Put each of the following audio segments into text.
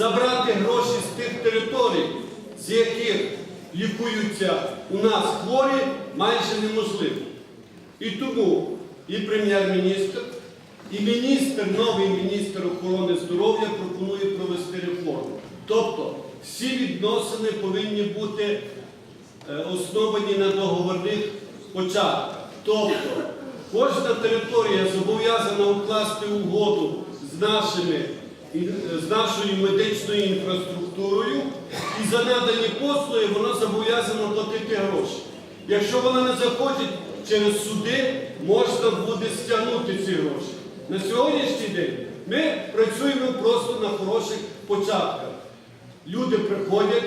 забрати гроші з тих територій, з яких лікуються у нас хворі, майже неможливо. І тому і прем'єр-міністр, і міністр, новий міністр охорони здоров'я пропонує провести реформу. Тобто всі відносини повинні бути е, основані на договорних початках. Тобто кожна територія зобов'язана укласти угоду з нашими з нашою медичною інфраструктурою і за надані послуги вона зобов'язана платити гроші. Якщо вона не захоче через суди, можна буде стягнути ці гроші. На сьогоднішній день ми працюємо просто на хороших початках. Люди приходять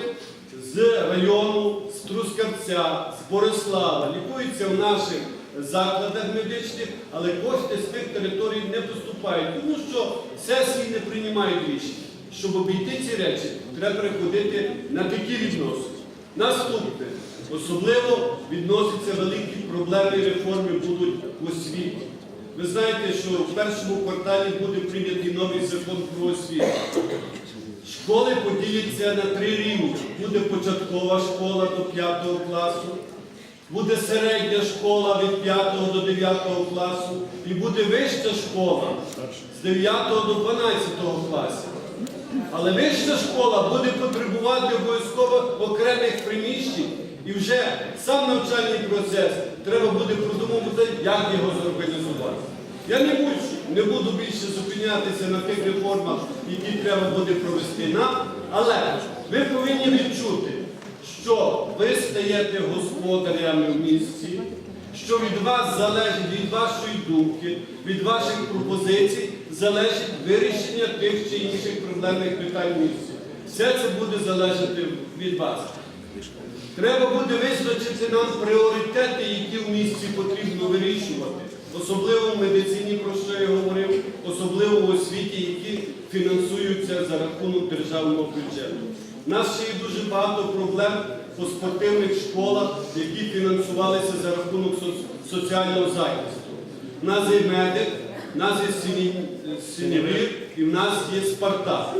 з району, з Трускавця, з Борислава, лікуються в наших закладах медичних, але кошти з тих територій не поступають, тому що сесії не приймають рішення. Щоб обійти ці речі, треба переходити на такі відносини. Наступне, особливо відносяться великі проблеми реформи будуть в освіті. Ви знаєте, що в першому кварталі буде прийнятий новий закон про освіту. Школи поділяться на три рівні. Буде початкова школа до 5 класу, буде середня школа від 5 до 9 класу і буде вища школа з 9 до 12 класу. Але вища школа буде потребувати обов'язково окремих приміщень і вже сам навчальний процес треба буде продумувати, як його зорганізувати. Я не буду, не буду більше зупинятися на тих реформах, які треба буде провести нам, але ви повинні відчути, що ви стаєте господарями в місті, що від вас залежить, від вашої думки, від ваших пропозицій залежить вирішення тих чи інших проблемних питань в місті. Все це буде залежати від вас. Треба буде визначити нам пріоритети, які в місті потрібно вирішувати, особливо в медицині, про що я говорив, особливо в освіті, які фінансуються за рахунок державного бюджету. У нас ще є дуже багато проблем по спортивних школах, які фінансувалися за рахунок соціального захисту. У нас є медик, у нас є сині- синівір і в нас є Спартак.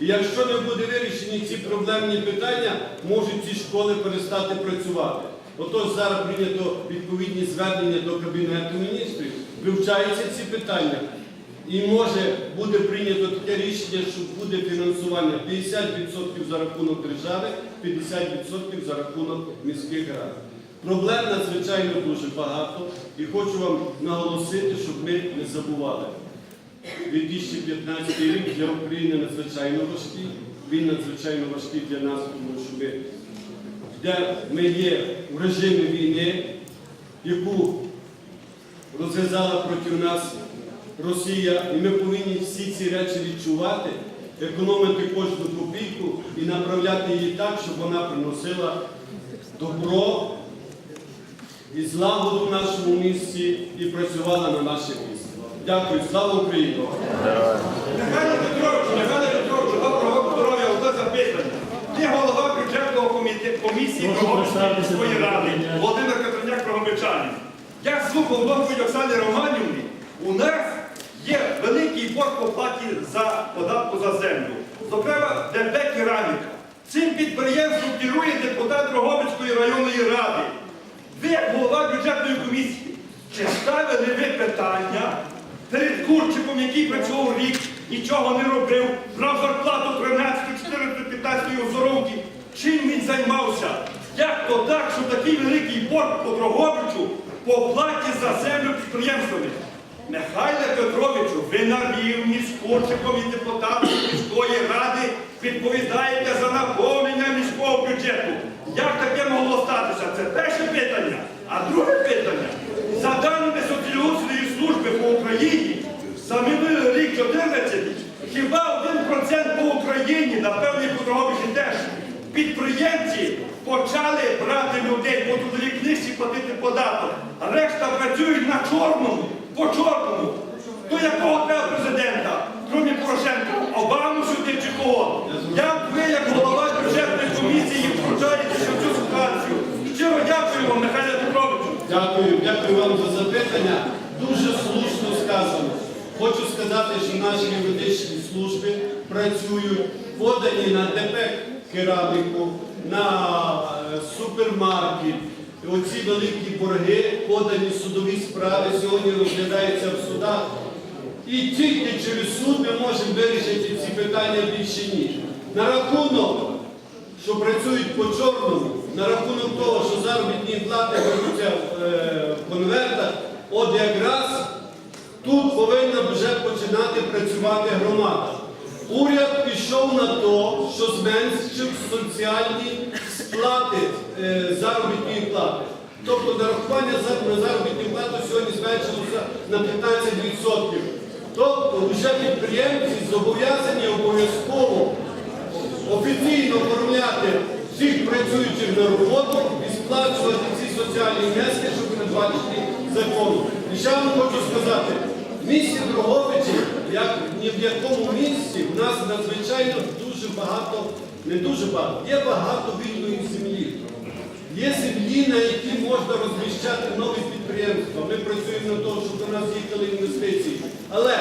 І якщо не буде вирішені ці проблемні питання, можуть ці школи перестати працювати. Отож зараз прийнято відповідні звернення до Кабінету міністрів, вивчаються ці питання. І може буде прийнято таке рішення, що буде фінансування 50% за рахунок держави, 50% за рахунок міських рад. Проблем надзвичайно дуже багато і хочу вам наголосити, щоб ми не забували. 2015 рік для України надзвичайно важкий. Він надзвичайно важкий для нас, тому що ми, де ми є в режимі війни, яку розв'язала проти нас Росія, і ми повинні всі ці речі відчувати, економити кожну копійку і направляти її так, щоб вона приносила добро і злагоду в нашому місті і працювала на наше місце. Дякую, слава Україні! Михайло Петрович, Михайло Петрович, доброго здоров'я, одне запитання. Є голова бюджетного комісії міської ради Володимир Катерняк Дрогобичанин. Я слухав доповідь Оксани Романівни. У нас є великий борг по платі за податку за землю. Зокрема, ДП «Кераміка». Цим підприємством керує депутат Дрогобицької районної ради. Ви, голова бюджетної комісії, чи ставили ви питання перед Курчиком, який працював рік, нічого не робив, брав зарплату 13, 14, 15 оздоровки. Чим він займався? Як то так, що такий великий борг по Дрогобичу по оплаті за землю підприємствами? Михайле Петровичу, ви на рівні з Курчиком і депутатом міської ради відповідаєте за наповнення міського бюджету. Як таке могло статися? Це перше питання. А друге питання. За даними соціологічної служби по Україні, за минулий рік 14, хіба 1% по Україні, напевне, по Дрогобичі теж, підприємці почали брати людей по трудовій книжці платити податок. А решта працюють на чорному, по чорному. То якого треба президента? Крім Порошенка, Обаму сюди чи кого? Як ви, як голова бюджетної комісії, втручаєтеся в цю ситуацію? Щиро дякую вам, Михайло Петровичу. Дякую, дякую вам за запитання. Дуже слушно сказано. Хочу сказати, що наші юридичні служби працюють подані на ДП кераміку, на е, супермаркет. Оці великі борги, подані судові справи, сьогодні розглядаються в судах. І тільки через суд ми можемо вирішити ці питання більше ніж. На рахунок, що працюють по чорному, на рахунок того, що заробітні плати беруться в е, конвертах, от якраз тут повинна вже починати працювати громада. Уряд пішов на те, що зменшив соціальні сплати е, заробітної плати. Тобто нарахування на заробітну плату сьогодні зменшилося на 15%. Тобто вже підприємці зобов'язані обов'язково офіційно оформляти всіх працюючих на роботу і сплачувати ці соціальні внески, щоб передбачити законом. І ще вам хочу сказати, в місті Дрогобичі, як ні в якому місті, в нас надзвичайно дуже багато, не дуже багато, є багато вільної землі. Є землі, на які можна розміщати нові підприємства. Ми працюємо на те, щоб до нас їхали інвестиції. Але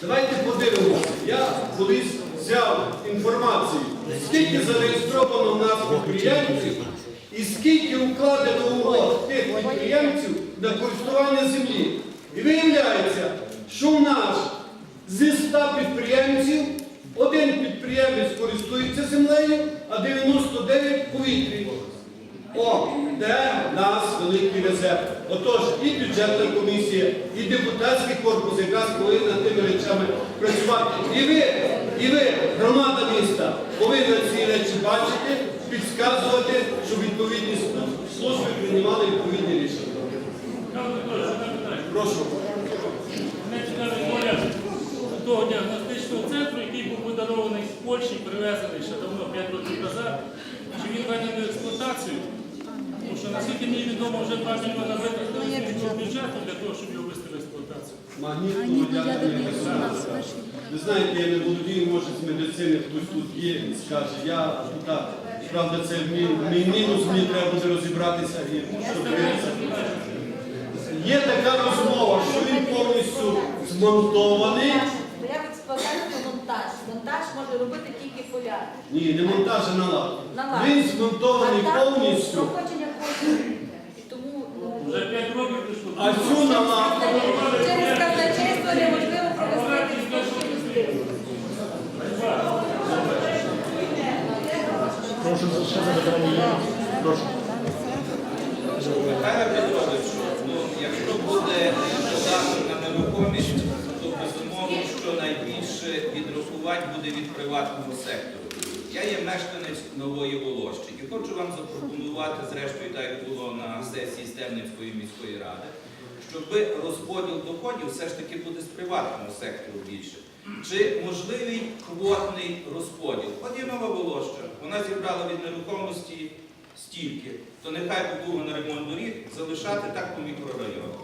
давайте подивимося. Я колись взяв інформацію, скільки зареєстровано в нас підприємців і скільки укладено угод тих підприємців на користування землі. І виявляється, що у нас зі 100 підприємців один підприємець користується землею, а 99 в повітрі. О, де в нас великий резерв. Отож, і бюджетна комісія, і депутатський корпус якраз повинні над тими речами працювати. І ви, і ви, громада міста, повинні ці речі бачити, підказувати, щоб відповідні служби приймали відповідні рішення. Прошу. Того діагностичного центру, який був подарований з Польщі, привезений ще давно, 5 років назад. Чи він введений в експлуатацію? Що наскільки мені відомо, вже 2 мільйони витратили бюджету для того, щоб його ввести в експлуатацію. Магнітно ядерний резонанс. Ви знаєте, я не володію, може з медицини хтось тут є скаже, я так, правда, це мій, мій мінус, мені треба буде розібратися і щоб Є така розмова, що він повністю змонтований. Монтаж. Монтаж може робити тільки поляк. Ні, не монтаж, а наладка. Наладка. Він змонтований повністю. І тому Вже 5 років прийшло. А цю наладку через казначейство неможливо провести коштів юстиції. Прошу ще запитання. Прошу. Михайло Петрович, ну, якщо буде податок на нерухомість, то безумовно, що найбільше відрахувати буде від приватного сектору. Я є мешканець Нової Волощі і хочу вам запропонувати, зрештою, так як було на сесії Стемницької міської ради, щоб розподіл доходів все ж таки буде з приватного сектору більше. Чи можливий квотний розподіл? От є нова Волоща, вона зібрала від нерухомості стільки, то нехай послуга на ремонт доріг залишати так по мікрорайону.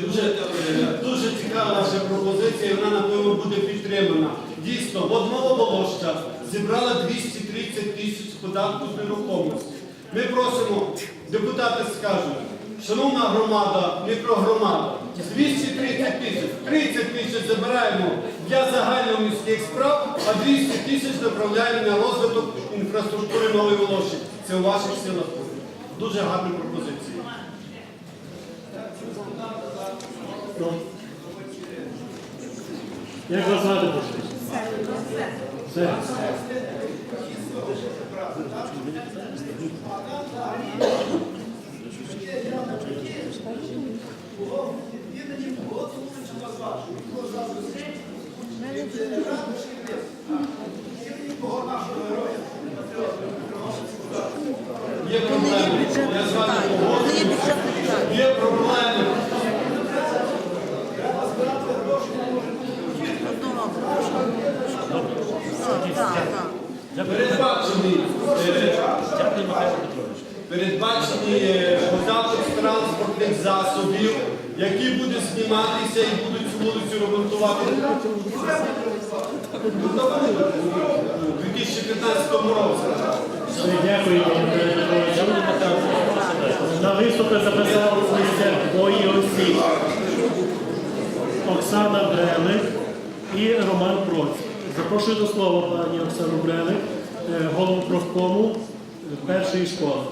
Дуже, дуже цікава ваша пропозиція, вона напевно буде підтримана. Дійсно, от Нововолоща зібрала 230 тисяч податку з нерухомості. Ми просимо, депутати скажуть, шановна громада, мікрогромада, 230 тисяч, 30 тисяч забираємо для загальноміських справ, а 200 тисяч направляємо на розвиток інфраструктури Нової Волоші. Це у ваших силах. Дуже гарна пропозиція. Ну. Як вас звати, прошу? Все. Є проблеми. Я з. Є проблеми. Передбачені, передбачені е, податок з транспортних засобів, які буде зніматися і будуть цю вулицю ремонтувати. У 2015 році. Дякую, На виступи записалися двоє осіб. Оксана Брелик і Роман Проць. Запрошую до слова пані Оксану Бреник, е, голову профкому е, першої школи.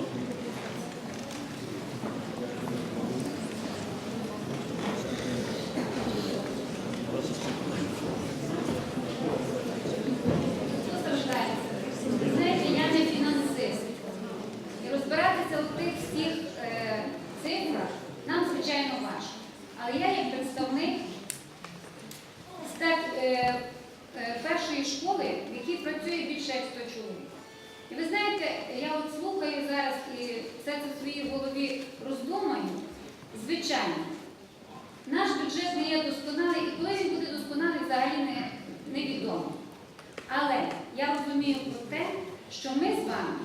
Хто страждається? Знаєте, я не фінансист. І розбиратися у тих всіх е, цифрах нам, звичайно, важко. Але я як представник стат- е, е, першої школи, в якій працює більше як 100 чоловік. І ви знаєте, я от слухаю зараз і все це в своїй голові роздумаю. Звичайно, наш бюджет не є досконалий, і коли він буде досконалий, взагалі не, невідомо. Але я розумію про те, що ми з вами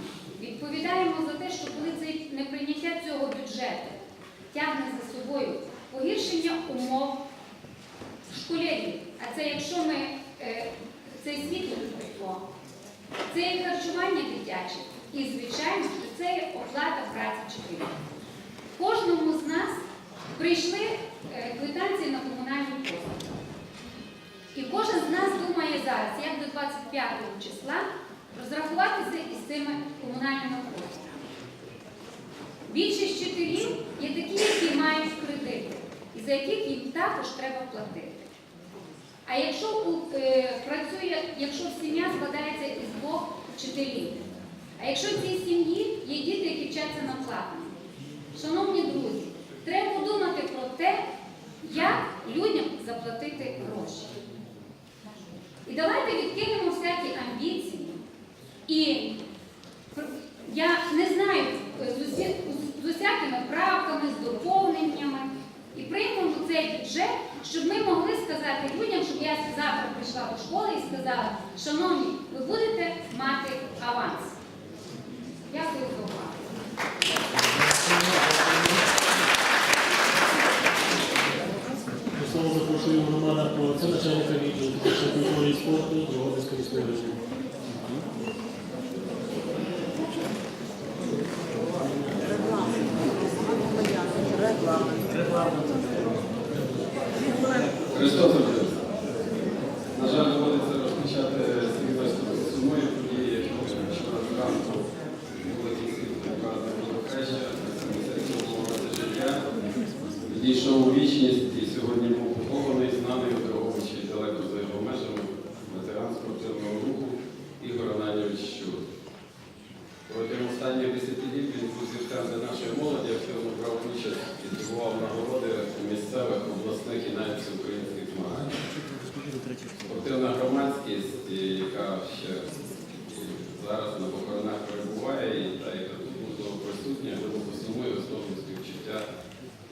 відповідаємо за те, що коли це неприйняття цього бюджету тягне за собою погіршення умов школярів, а це якщо ми е, цей світло тепло, це є харчування дитяче, і звичайно, що це є оплата праці вчителів. Кожному з нас прийшли е, квитанції на комунальні послуги. І кожен з нас думає зараз, як до 25 числа розрахуватися із цими комунальними послугами. Більшість вчителів є такі, які мають кредити, і за яких їм також треба платити. А якщо е, працює, якщо сім'я складається із двох вчителів, а якщо в цій сім'ї є діти, які вчаться на платному, шановні друзі, треба подумати про те, як людям заплатити гроші. І давайте відкинемо всякі амбіції. І пр- я не знаю е, з, усі, з усякими правками, з доповненнями. І приймемо цей бюджет, щоб ми могли сказати людям, щоб я завтра прийшла до школи і сказала, шановні, ви будете мати аванс. Дякую за увагу. До слова запрошую Романа Проця, начальника відділу фізичної культури і спорту Дрогобицької міської ради. Христос Воскрес! На жаль, доводиться розпочати свій виступ з сумної події, які вчора зранку були кінці празднику Хреща, 77-го році життя. Відійшов у вічність і сьогодні був похований, знаний у Дрогобичі далеко за його межами, ветеран спортивного руху Ігор Ананівич Щур. Протягом останніх десятиліть він був зірками нашої молоді, активно брав участь і здобував нагороди у місцевих, обласних і навіть всеукраїнських змаганнях. Спортивна громадськість, і яка ще і зараз на похоронах перебуває, і та, яка тут можливо присутня, глибоко сумує основні співчуття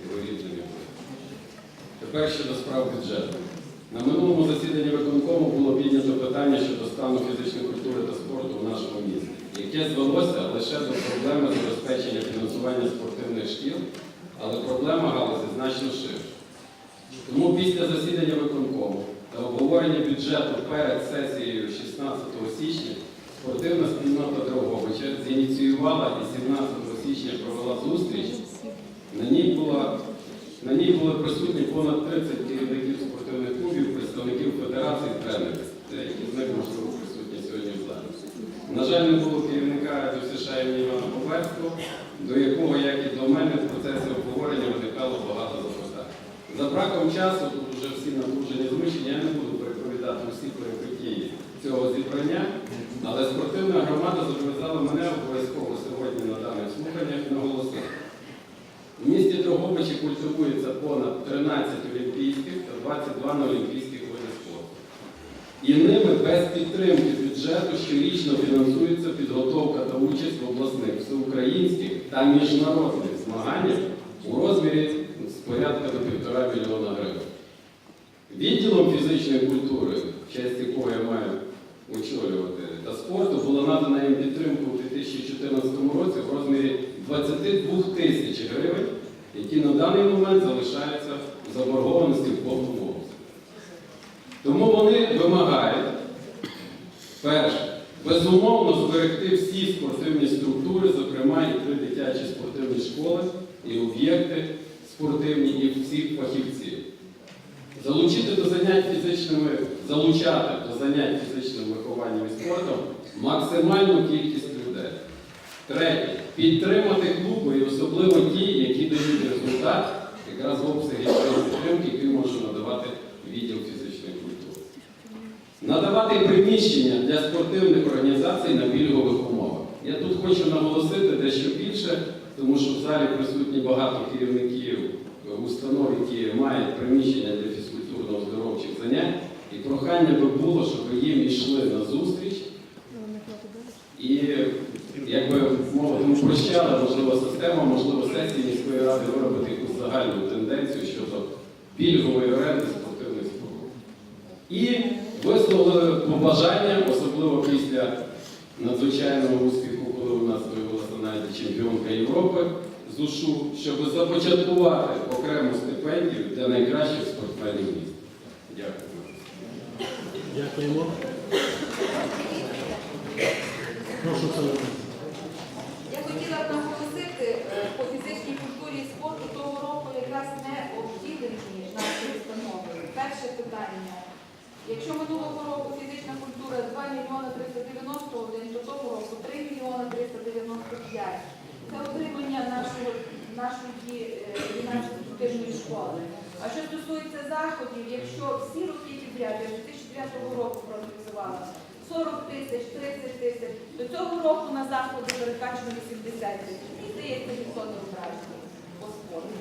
його рідним і близьким. Тепер щодо справ бюджету. На минулому засіданні виконкому було піднято питання щодо стану фізичної культури та спорту в нашому місті, звелося лише до проблеми забезпечення фінансування спортивних шкіл, але проблема галузі значно ширша. Тому після засідання виконкому та обговорення бюджету перед сесією 16 січня спортивна спільнота Дрогобича зініціювала і 17 січня провела зустріч. На ній була на ній були присутні понад 30 керівників спортивних клубів, представників федерацій, тренерів, деякі з них можливо присутні сьогодні в залі. На жаль, не було керівника Імені Івана Поверського, до якого, як і до мене, в процесі обговорення виникало багато запитань. За браком часу, тут вже всі напружені змушені, я не буду переповідати усі перипетії цього зібрання, але спортивна громада зобов'язала мене обов'язково сьогодні на даних слуханнях наголосити. У місті Дрогобичі культивується понад 13 олімпійських та 22 неолімпійських видів. І ними без підтримки бюджету щорічно фінансується підготовка та участь в обласних, всеукраїнських та міжнародних змаганнях у розмірі з порядка до півтора мільйона гривень. Відділом фізичної культури, честь якого я маю очолювати, та спорту було надано їм підтримку у 2014 році в розмірі 22 тисяч гривень, які на даний момент залишаються в заборгованості в повному. Тому вони вимагають, перше, безумовно зберегти всі спортивні структури, зокрема і три дитячі спортивні школи, і об'єкти спортивні, і всіх фахівців. Залучити до занять фізичними, залучати до занять фізичним вихованням і спортом максимальну кількість людей. Третє. Підтримати клуби і особливо ті, які дають результат, якраз в обсягі підтримки, які може надавати відділ культури. Надавати приміщення для спортивних організацій на пільгових умовах. Я тут хочу наголосити дещо більше, тому що в залі присутні багато керівників установ, які мають приміщення для фізкультурно-оздоровчих занять. І прохання би було, щоб їм йшли на зустріч і якби мовити упрощала, можливо, система, можливо, сесії міської ради виробити якусь загальну тенденцію щодо пільгової оренди спортивних споруд. І висловили побажання, особливо після надзвичайного успіху, коли у нас виявилася навіть чемпіонка Європи з УШУ, щоб започаткувати окрему стипендію для найкращих спортсменів міста. Дякую. Дякуємо. Прошу Оксана. Я хотіла б наголосити е, по фізичній культурі і спорту того року якраз не обділені нашою установою. Перше питання. Якщо минулого року фізична культура 2 мільйони 391, то того року 3 мільйони 395. Це отримання нашого, нашої гімнастично-спортивної школи. А що стосується заходів, якщо всі роки підряд, я 2009 року проаналізувала, 40 тисяч, 30 тисяч, до цього року на заходи перекачано 80 тисяч. І здається, відсоток враження по спорту.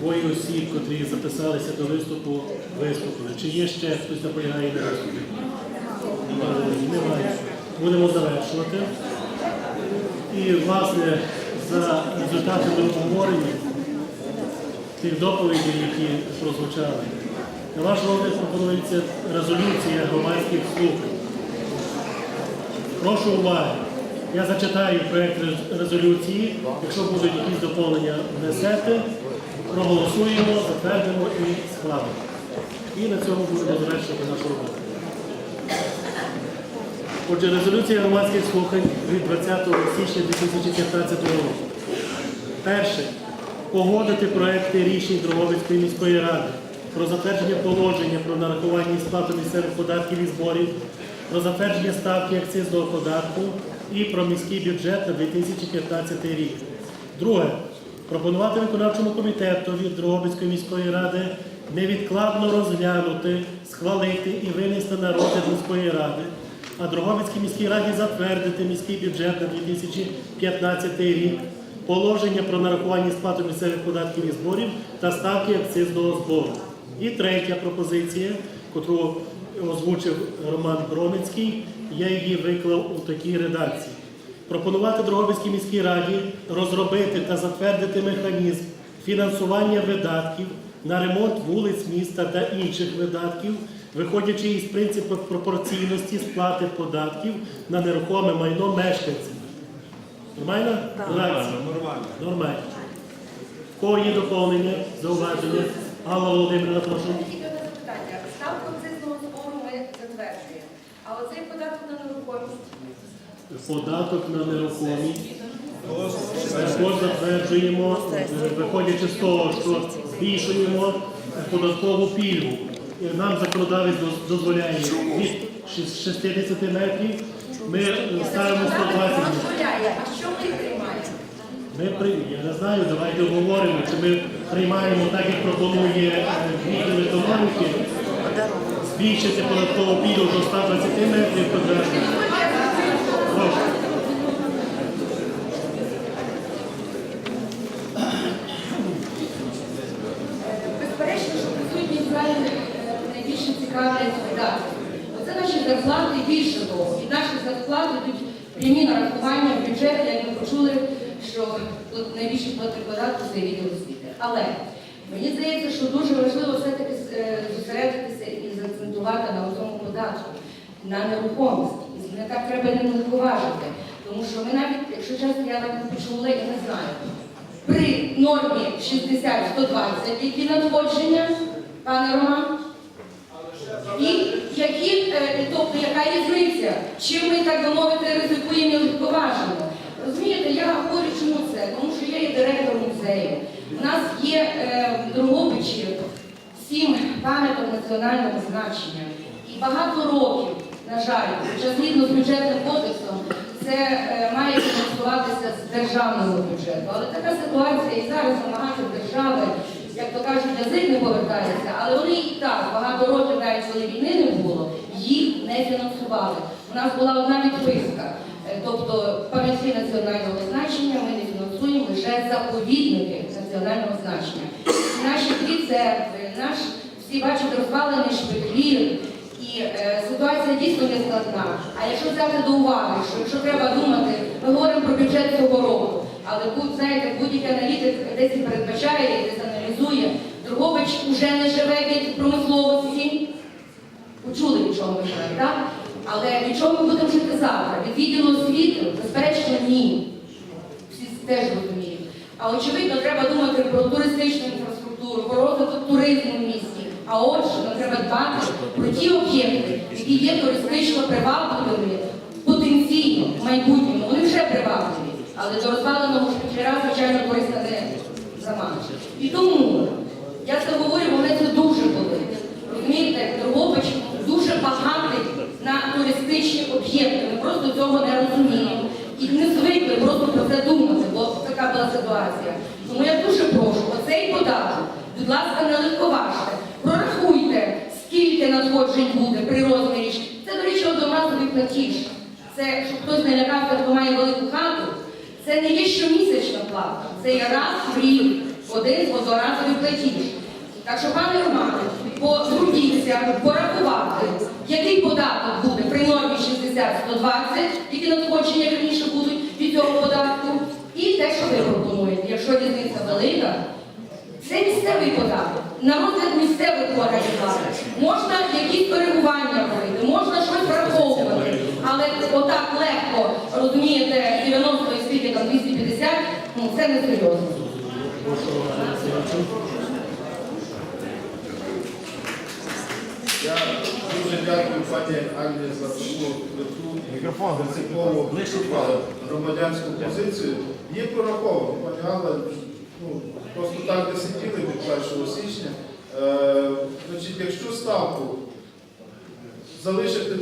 Двоє осіб, котрі записалися до виступу, виступили. Чи є ще хтось наполягає на виступі? Немає. Будемо завершувати. І, власне, за результатами обговорення тих доповідей, які прозвучали, на ваш розгляд пропонується резолюція громадських слухань. Прошу уваги. Я зачитаю проєкт резолюції. Якщо будуть якісь доповнення, внесете, проголосуємо, затвердимо і схвалимо. І на цьому будемо завершувати нашу роботу. Отже, резолюція громадських слухань від 20 січня 2015 року. Перше. Погодити проекти рішень Дрогобицької міської ради про затвердження положення про нарахування і сплату місцевих податків і зборів, про затвердження ставки акцизного податку і про міський бюджет на 2015 рік. Друге. Пропонувати виконавчому комітету від Дрогобицької міської ради невідкладно розглянути, схвалити і винести на розгляд міської ради, а Дрогобицькій міській раді затвердити міський бюджет на 2015 рік, положення про нарахування сплату місцевих податків і зборів та ставки акцизного збору. І третя пропозиція, яку озвучив Роман Броницький, я її виклав у такій редакції. Пропонувати Дрогобицькій міській раді розробити та затвердити механізм фінансування видатків на ремонт вулиць міста та інших видатків, виходячи із принципу пропорційності сплати податків на нерухоме майно мешканців. Нормально? Нормально. Нормально. В кого є доповнення, зауваження? Алла Володимирівна, прошу. Тільки одне запитання. Ставку акцизного збору ми затверджуємо. А оцей податок на нерухомість Податок на нерухомість. Також затверджуємо, виходячи з того, що збільшуємо податкову пільгу. Нам законодавець доз- дозволяє від 60 метрів. Ми ставимо 120 метрів. дозволяє. А що ми приймаємо? Ми при я не знаю, давайте обговоримо, чи ми приймаємо так, як пропонує е, відділ економіки, збільшити податкову пільгу до 120 метрів квадратних. Безперечно, що присутні в залі е, найбільше цікавлять видатки. Оце наші зарплати більше того. Від наших зарплат йдуть прямі нарахування в бюджет, як ми почули, що от найбільше платить податку це відділ освіти. Але мені здається, що дуже важливо все-таки е, зосередитися і заакцентувати на цьому податку, на нерухомість. І так треба не легковажити. Тому що ми навіть, якщо чесно, я навіть почула, я не знаю. При нормі 60-120 які надходження, пане Роман? І які, е, тобто яка різниця? Чим ми, так би мовити, ризикуємо і легковажимо? Розумієте, я говорю, чому це? Тому що я є директором музею. У нас є е, Дрогобичі сім пам'яток національного значення. І багато років, на жаль, хоча згідно з бюджетним кодексом, це е, має фінансуватися з державного бюджету. Але така ситуація і зараз намагаються держави, як то кажуть, язик не повертається, але вони і так багато років, навіть коли війни не було, їх не фінансували. У нас була одна відписка. Е, Тобто пам'ятки національного значення ми не фінансуємо лише заповідники національного значення. Наші дві церкви, наш всі бачите розвалений шпитлір. І е, ситуація дійсно не складна. А якщо взяти до уваги, що якщо треба думати, ми говоримо про бюджет цього року, але будь знаєте, будь-який аналітик десь передбачає, десь аналізує, Другобич уже не живе від промисловості. Почули, від чого ми живемо, так? Але від чого ми будемо жити завтра? Від відділу освіти? Безперечно, ні. Всі теж розуміють. А очевидно, треба думати про туристичну інфраструктуру, про розвиток туризму. А отже, нам треба дбати про ті об'єкти, які є туристично привабливими потенційно в майбутньому. Вони вже привабливі, але до розваленого шпитляра, звичайно, туриста не заманиш. І тому я це говорю, мене це дуже болить. Розумієте, Дрогобич дуже багатий на туристичні об'єкти. Ми просто цього не розуміємо. І не звикли просто про це думати, бо така була ситуація. Тому я дуже прошу, оцей податок, будь ласка, не легковажте. Прорахуйте, скільки надходжень буде при розмірі. Це, до речі, одноразовий платіж. Це, щоб хтось не лякався, хто має велику хату, це не є щомісячна плата, це є раз в рік, один одноразовий платіж. Так що, пане Романе, потрудіться порахувати, який податок буде при нормі 60-120, які надходження вірніше будуть від цього податку, і те, що ви пропонуєте, якщо різниця велика. Це місцевий податок. На розгляд місцевих органів влади. Можна якісь коригування робити, можна щось враховувати, але отак легко, розумієте, 90 і скільки там 250, ну це не серйозно. Я дуже дякую пані Анні за таку принципову громадянську позицію. Є прораховано, пані Алла, ну, просто так де сиділи від 1 січня. Е, значить, якщо ставку залишити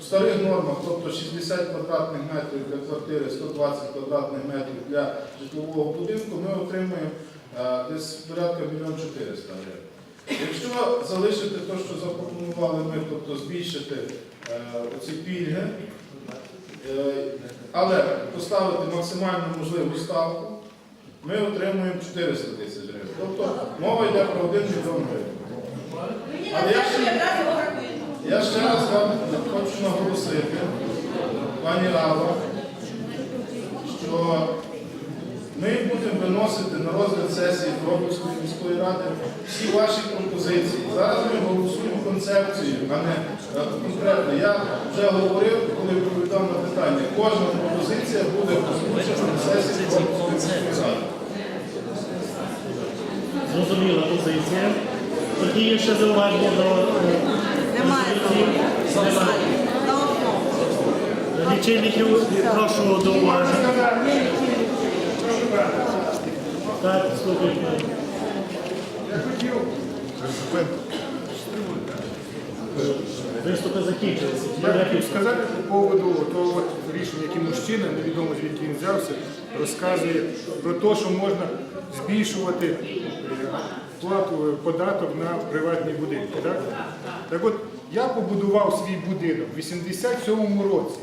в старих нормах, тобто 60 квадратних метрів для квартири, 120 квадратних метрів для житлового будинку, ми отримуємо е, десь порядка 1 мільйон 400 гривень. Якщо залишити те, що запропонували ми, тобто збільшити е, оці пільги, е, але поставити максимально можливу ставку, ми отримуємо 400 тисяч гривень. Тобто мова йде про 1 мільйон гривень. Але я ще-. Я ще раз вам хочу наголосити, пані Алла, що ми будемо виносити на розгляд сесії Дробівської міської ради всі ваші пропозиції. Зараз ми голосуємо концепцію, а не конкретно. Я вже говорив, коли відповідав на питання. Кожна пропозиція буде озвучена на сесії Дробівської міської ради. Зрозуміла позиція. Тоді є ще зауваження до е? Немає. Лічильників прошу до уваги. Так, слухайте. Виступи закінчилися. Я хотів сказати по поводу того рішення, яке мужчина, невідомо звідки він взявся, розказує про те, що можна збільшувати е, плату е, податок на приватні будинки. Так? так от я побудував свій будинок в 87-му році,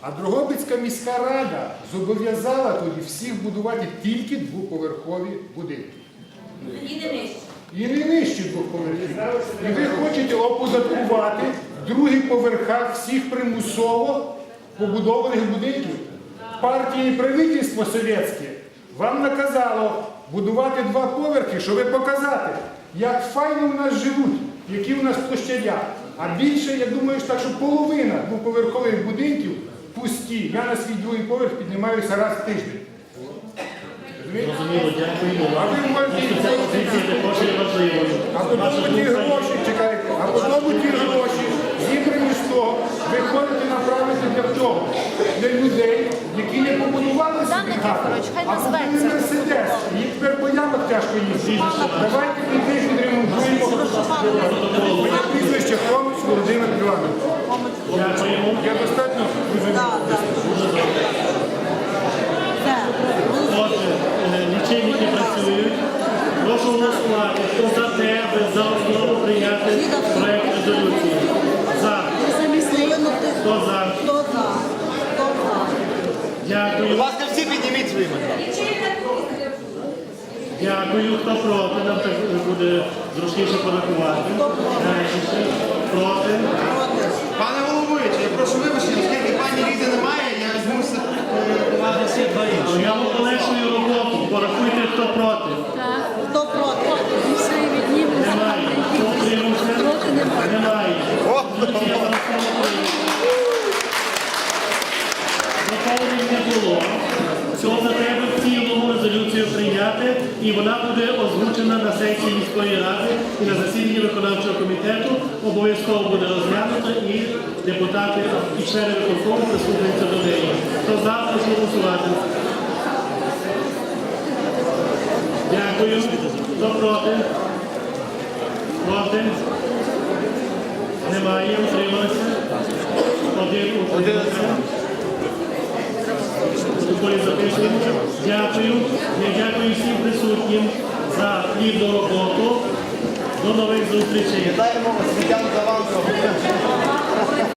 а Дрогобицька міська рада зобов'язала тоді всіх будувати тільки двоповерхові будинки. І не нижче. І не нижче двох поверхів. І ви хочете оподаткувати другі поверхах всіх примусово побудованих будинків. Партія і правительство совєтське вам наказало будувати два поверхи, щоб показати, як файно в нас живуть, які в нас площадя. А більше, я думаю, так, що половина двоповерхових будинків пусті. Я на свій другий поверх піднімаюся раз в тиждень. Зрозуміло, дякую. А ви можете Ця позиція також є важливою. А потім ті гроші, чекайте, а потім ті гроші, зібрані з того, ви ходите направити для того, для людей, які не побудували. А коли Мерседес, їх тепер по ямах тяжко їздити. Давайте піти підремонтуємо. Моє прізвище Хомич Володимир Іванович. Я достатньо Отже, е, лічильники працюють. Хто за те, аби за основу прийняти проект резолюції? За. Хто за? Дякую. Будь ласка, всі підніміть свої. Дякую. Хто проти? Нам так буде зручніше порахувати. Менше. Проти. Пане головуючий, я прошу вибачення, оскільки пані Лізи немає, я візьмуся порахувати всі два інші. Я вам полегшую роботу. Порахуйте, хто проти. Хто проти? Все. Немає. Хто? Немає. Не було. Цього треба в цілому резолюцію прийняти, і вона буде озвучена на сесії міської ради і на засіданні виконавчого комітету. Обов'язково буде розглянута і депутати і члени виконкому прислухаються до неї. Хто за, прошу голосувати. Дякую. Хто проти? Немає. Утрималися? Один утримався. Дякую. Я дякую всім присутнім за плідну роботу. До нових зустрічей. Вітаємо освітян за вами.